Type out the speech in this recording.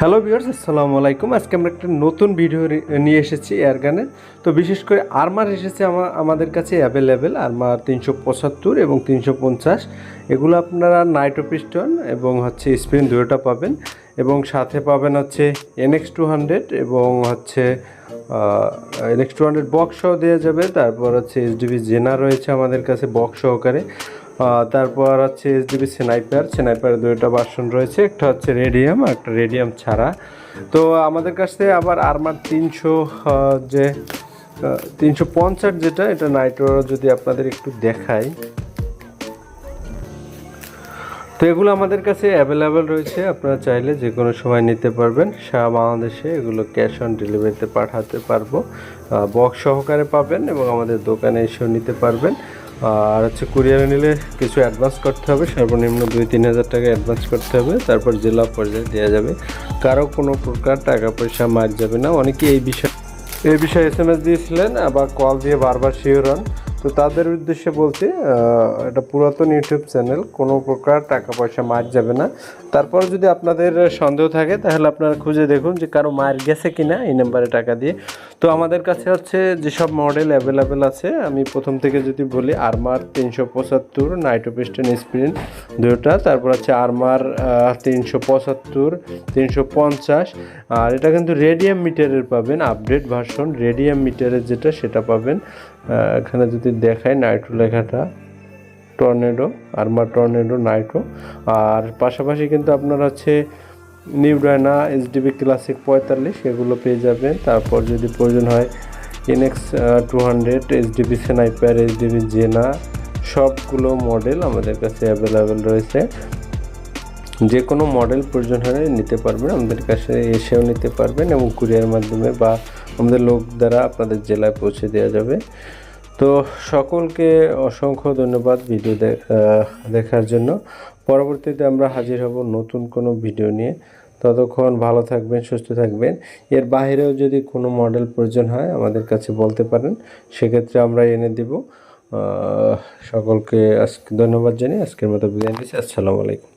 Hello viewers আসসালামু আলাইকুম আজকে আমরা একটা নতুন ভিডিও নিয়ে এসেছি এয়ার গানে তো বিশেষ করে আরমার এসেছে আমার আমাদের কাছে অ্যাভেলেবেল আরমার তিনশো পঁচাত্তর এবং তিনশো পঞ্চাশ। এগুলো আপনারা নাইট্রো পিস্টন এবং হচ্ছে স্প্রিন দুটোটা পাবেন এবং সাথে পাবেন হচ্ছে এনএক্স টু হান্ড্রেড এবং হচ্ছে এনএক্স টু হান্ড্রেড বক্সও দেওয়া যাবে। তারপর হচ্ছে এইচডিবি জেনা রয়েছে আমাদের কাছে বক্স সহকারে। তারপর হচ্ছে এইচডিবি স্নাইপার স্নাইপারের দুইটা ভার্সন রয়েছে। একটা হচ্ছে রেডিয়াম আর একটা রেডিয়াম ছাড়া। তো আমাদের কাছে আবার আরমার তিনশো যে তিনশো পঞ্চাশ যেটা, এটা নাইট্রো যদি আপনাদের একটু দেখাই। তো এগুলো আমাদের কাছে অ্যাভেলেবেল রয়েছে। আপনারা চাইলে যে কোনো সময় নিতে পারবেন। সারা বাংলাদেশে এগুলো ক্যাশ অন ডেলিভারিতে পাঠাতে পারব। বক্স সহকারে পাবেন এবং আমাদের দোকানে এসেও নিতে পারবেন। আর হচ্ছে কুরিয়ারে নিলে কিছু অ্যাডভান্স করতে হবে, সর্বনিম্ন দুই তিন হাজার টাকা অ্যাডভান্স করতে হবে, তারপর জেলা পর্যায়ে দেওয়া যাবে। কারও কোনো প্রকার টাকা পয়সা মার যাবে না। অনেকে এই বিষয়ে এই বিষয়ে এস এম এস দিয়েছিলেন, আবার কল দিয়ে বারবার শিওর হন। তো তাদের উদ্দেশ্যে বলছি এটা পুরাতন ইউটিউব চ্যানেল, কোনো প্রকার টাকা পয়সা মার যাবে না। তারপর যদি আপনাদের সন্দেহ থাকে, তাহলে আপনারা খুঁজে দেখুন যে কারও মার গেছে কি না এই নাম্বারে টাকা দিয়ে। তো আমাদের কাছে হচ্ছে যেসব মডেল অ্যাভেলেবেল আছে, আমি প্রথম থেকে যদি বলি আরমার তিনশো পঁচাত্তর নাইট্রোপিস্টেন স্প্রিন দুটা তারপর হচ্ছে আরমার তিনশো পঁচাত্তর, তিনশো পঞ্চাশ। আর এটা কিন্তু রেডিয়াম মিটারের পাবেন আপডেট ভার্সন রেডিয়াম মিটারের যেটা, সেটা পাবেন। এখানে যদি দেখায় নাইট্রো লেখাটা, টর্নেডো, আরমার টর্নেডো, নাইট্রো। আর পাশাপাশি কিন্তু আপনার হচ্ছে নিউ ডায়না, এইচডিবি ক্লাসিক পঁয়তাল্লিশ, এগুলো পেয়ে যাবেন। তারপর যদি প্রয়োজন হয় ইনএক্স two hundred HDB sniper, HDB জেনা, সবগুলো মডেল আমাদের কাছে অ্যাভেলেবেল রয়েছে। যে কোনো মডেল প্রয়োজন হলে নিতে পারবেন, আমাদের কাছে এসেও নিতে পারবেন এবং কুরিয়ার মাধ্যমে বা আমাদের লোক দ্বারা আপনাদের জেলায় পৌঁছে দেওয়া যাবে। তো সকলকে অসংখ্য ধন্যবাদ ভিডিও দেখার জন্য। পরবর্তীতে আমরা হাজির হব নতুন কোনো ভিডিও নিয়ে। ততক্ষণ ভালো থাকবেন, সুস্থ থাকবেন। এর বাইরেও যদি কোনো মডেল প্রয়োজন হয় আমাদের কাছে বলতে পারেন। সেক্ষেত্রে আমরা এনে দেব। সকলকে আজকে ধন্যবাদ জানিয়ে আজকের মতো বিদায় দিচ্ছি আসসালামু আলাইকুম।